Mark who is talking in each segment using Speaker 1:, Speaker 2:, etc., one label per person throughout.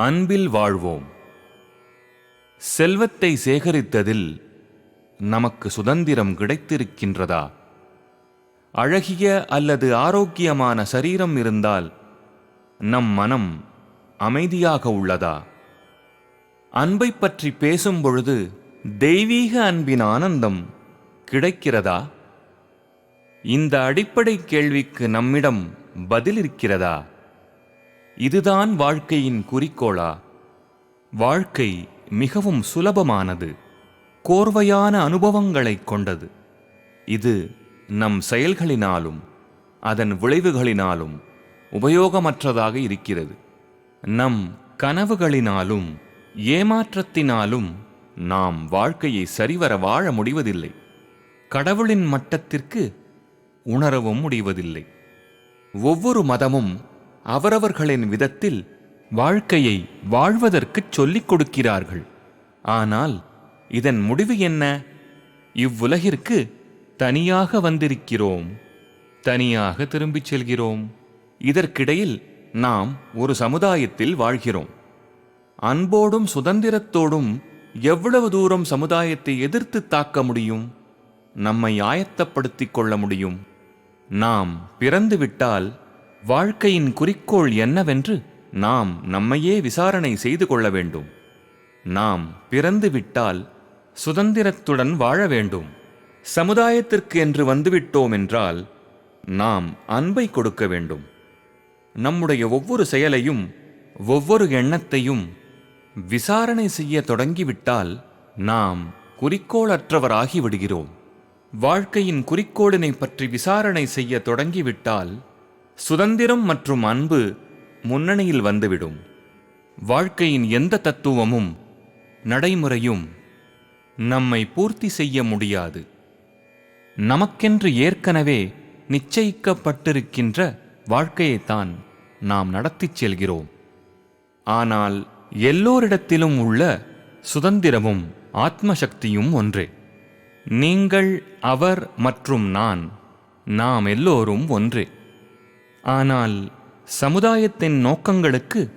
Speaker 1: அன்பில் வாழ்வோம். செல்வத்தை சேகரித்ததில் நமக்கு சுதந்திரம் கிடைத்திருக்கின்றதா? அழகிய அல்லது ஆரோக்கியமான சரீரம் இருந்தால் நம் மனம் அமைதியாக உள்ளதா? அன்பை பற்றி பேசும் பொழுது தெய்வீக அன்பின் ஆனந்தம் கிடைக்கிறதா? இந்த அடிப்படை கேள்விக்கு நம்மிடம் பதில் இருக்கிறதா? இதுதான் வாழ்க்கையின் குறிக்கோளா? வாழ்க்கை மிகவும் சுலபமானது கோர்வையான அனுபவங்களைக் கொண்டது. இது நம் செயல்களினாலும் அதன் விளைவுகளினாலும் உபயோகமற்றதாக இருக்கிறது. நம் கனவுகளினாலும் ஏமாற்றத்தினாலும் நாம் வாழ்க்கையை சரிவர வாழ முடிவதில்லை. கடவுளின் மட்டத்திற்கு உணரவும் முடிவதில்லை. ஒவ்வொரு மதமும் அவரவர்களின் விதத்தில் வாழ்க்கையை வாழ்வதற்குச் சொல்லிக் கொடுக்கிறார்கள். ஆனால் இதன் முடிவு என்ன? இவ்வுலகிற்கு தனியாக வந்திருக்கிறோம். தனியாக திரும்பிச் செல்கிறோம். இதற்கிடையில் நாம் ஒரு சமுதாயத்தில் வாழ்கிறோம். அன்போடும் சுதந்திரத்தோடும் எவ்வளவு தூரம் சமுதாயத்தை எதிர்த்து தாக்க முடியும்? நம்மை ஆயத்தப்படுத்திக் கொள்ள முடியும். நாம் பிறந்துவிட்டால் வாழ்க்கையின் குறிக்கோள் என்னவென்று நாம் நம்மையே விசாரணை செய்து கொள்ள வேண்டும். நாம் பிறந்துவிட்டால் சுதந்திரத்துடன் வாழ வேண்டும். சமுதாயத்திற்கு என்று வந்துவிட்டோம் என்றால் நாம் அன்பை கொடுக்க வேண்டும். நம்முடைய ஒவ்வொரு செயலையும் ஒவ்வொரு எண்ணத்தையும் விசாரணை செய்ய தொடங்கிவிட்டால் நாம் குறிக்கோளற்றவராகி விடுகிறோம். வாழ்க்கையின் குறிக்கோளினை பற்றி விசாரணை செய்ய தொடங்கிவிட்டால் சுதந்திரம் மற்றும் அன்பு முன்னணியில் வந்துவிடும். வாழ்க்கையின் எந்த தத்துவமும் நடைமுறையும் நம்மை பூர்த்தி செய்ய முடியாது. நமக்கென்று ஏற்கனவே நிச்சயிக்கப்பட்டிருக்கின்ற வாழ்க்கையைத்தான் நாம் நடத்திச் செல்கிறோம். ஆனால் எல்லோரிடத்திலும் உள்ள சுதந்திரமும் ஆத்மசக்தியும் ஒன்றே. நீங்கள் அவர் மற்றும் நான் நாம் எல்லோரும் ஒன்றே. ஆனால் சமுதாயத்தின் நோக்கங்களுக்கு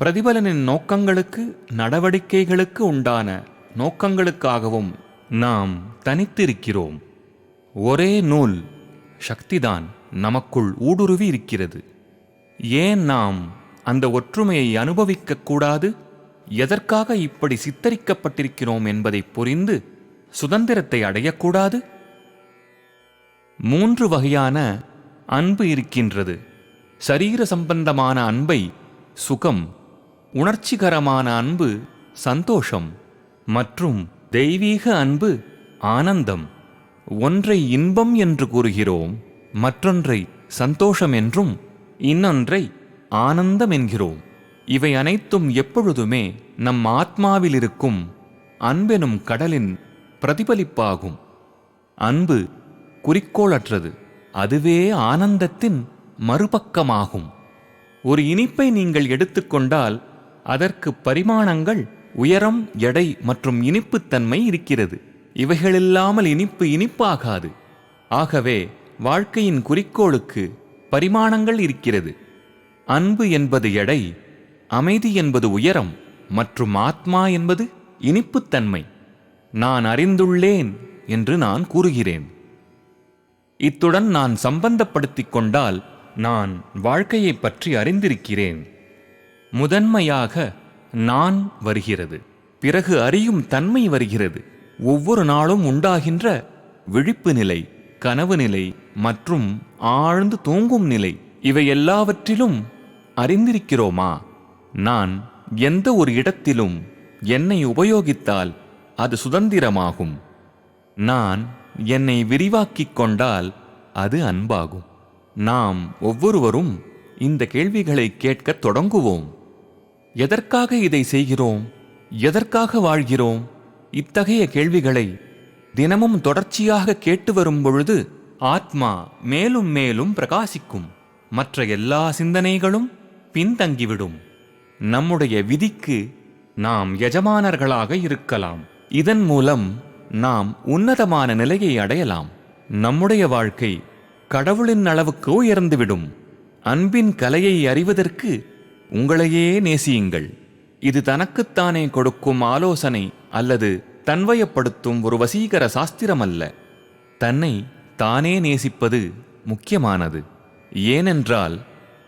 Speaker 1: பிரதிபலனின் நோக்கங்களுக்கு நடவடிக்கைகளுக்கு உண்டான நோக்கங்களுக்காகவும் நாம் தனித்திருக்கிறோம். ஒரே நூல் சக்திதான் நமக்குள் ஊடுருவி இருக்கிறது. ஏன் நாம் அந்த ஒற்றுமையை அனுபவிக்கக்கூடாது எதற்காக இப்படி சித்தரிக்கப்பட்டிருக்கிறோம் என்பதை புரிந்து சுதந்திரத்தை அடையக்கூடாது மூன்று வகையான அன்பு இருக்கின்றது. சரீர சம்பந்தமான அன்பை சுகம் உணர்ச்சிகரமான அன்பு சந்தோஷம் மற்றும் தெய்வீக அன்பு ஆனந்தம். ஒன்றை இன்பம் என்று கூறுகிறோம் மற்றொன்றை சந்தோஷம் என்றும் இன்னொன்றை ஆனந்தம் என்கிறோம். இவை அனைத்தும் எப்பொழுதுமே நம் ஆத்மாவில் இருக்கும் அன்பெனும் கடலின் பிரதிபலிப்பாகும். அன்பு குறிக்கோளற்றது. அதுவே ஆனந்தத்தின் மறுபக்கமாகும். ஒரு இனிப்பை நீங்கள் எடுத்துக்கொண்டால் அதற்கு பரிமாணங்கள் உயரம் எடை மற்றும் இனிப்புத்தன்மை இருக்கிறது. இவைகளில்லாமல் இனிப்பு இனிப்பாகாது. ஆகவே வாழ்க்கையின் குறிக்கோளுக்கு பரிமாணங்கள் இருக்கிறது. அன்பு என்பது எடை அமைதி என்பது உயரம் மற்றும் ஆத்மா என்பது இனிப்புத்தன்மை நான் அறிந்துள்ளேன் என்று நான் கூறுகிறேன். இத்துடன் நான் சம்பந்தப்படுத்திக் கொண்டால் நான் வாழ்க்கையைப் பற்றி அறிந்திருக்கிறேன். முதன்மையாக நான் வருகிறது பிறகு அறியும் தன்மை வருகிறது. ஒவ்வொரு நாளும் உண்டாகின்ற விழிப்பு நிலை கனவு நிலை மற்றும் ஆழ்ந்து தூங்கும் நிலை இவை எல்லாவற்றிலும் அறிந்திருக்கிறோமா? நான் எந்த ஒரு இடத்திலும் என்னை உபயோகித்தால் அது சுதந்திரமாகும். நான் என்னை விரிவாக்கிக் கொண்டால் அது அன்பாகும். நாம் ஒவ்வொருவரும் இந்த கேள்விகளை கேட்கத் தொடங்குவோம். எதற்காக இதை செய்கிறோம்? எதற்காக வாழ்கிறோம்? இத்தகைய கேள்விகளை தினமும் தொடர்ச்சியாக கேட்டு வரும் பொழுது ஆத்மா மேலும் மேலும் பிரகாசிக்கும். மற்ற எல்லா சிந்தனைகளும் பின்தங்கிவிடும். நம்முடைய விதிக்கு நாம் எஜமானர்களாக இருக்கலாம். இதன் மூலம் நாம் உன்னதமான நிலையை அடையலாம். நம்முடைய வாழ்க்கை கடவுளின் அளவுக்கு உயர்ந்துவிடும். அன்பின் கலையை அறிவதற்கு உங்களையே நேசியுங்கள். இது தனக்குத்தானே கொடுக்கும் ஆலோசனை அல்லது தன்வயப்படுத்தும் ஒரு வசீகர சாஸ்திரம் அல்ல தன்னை தானே நேசிப்பது முக்கியமானது. ஏனென்றால்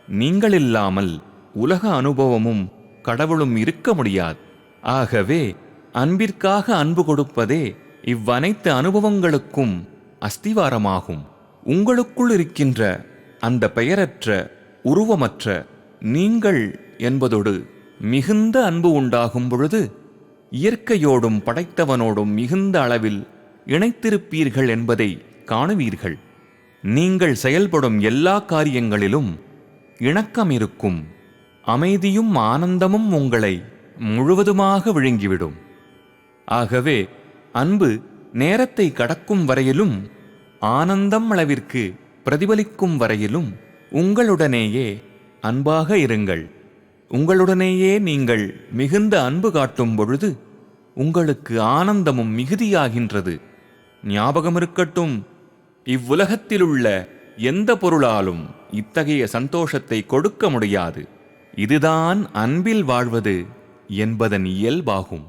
Speaker 1: நீங்கள் இல்லாமல் உலக அனுபவமும் கடவுளும் இருக்க முடியாது. ஆகவே அன்பிற்காக அன்பு கொடுப்பதே இவ்வனைத்து அனுபவங்களுக்கும் அஸ்திவாரமாகும். உங்களுக்குள் இருக்கின்ற அந்த பெயரற்ற உருவமற்ற நீங்கள் என்பதோடு மிகுந்த அன்பு உண்டாகும் பொழுது இயற்கையோடும் படைத்தவனோடும் மிகுந்த அளவில் இணைத்திருப்பீர்கள் என்பதை காணுவீர்கள். நீங்கள் செயல்படும் எல்லா காரியங்களிலும் இணக்கம் இருக்கும் அமைதியும் ஆனந்தமும் உங்களை முழுவதுமாக விழுங்கிவிடும். ஆகவே அன்பு நேரத்தை கடக்கும் வரையிலும் ஆனந்தம் அளவிற்கு பிரதிபலிக்கும் வரையிலும் உங்களுடனேயே அன்பாக இருங்கள். உங்களுடனேயே நீங்கள் மிகுந்த அன்பு காட்டும் பொழுது உங்களுக்கு ஆனந்தமும் மிகுதியாகின்றது. ஞாபகம் இருக்கட்டும் இவ்வுலகத்திலுள்ள எந்த பொருளாலும் இத்தகைய சந்தோஷத்தை கொடுக்க முடியாது. இதுதான் அன்பில் வாழ்வது என்பதன் இயல்பாகும்.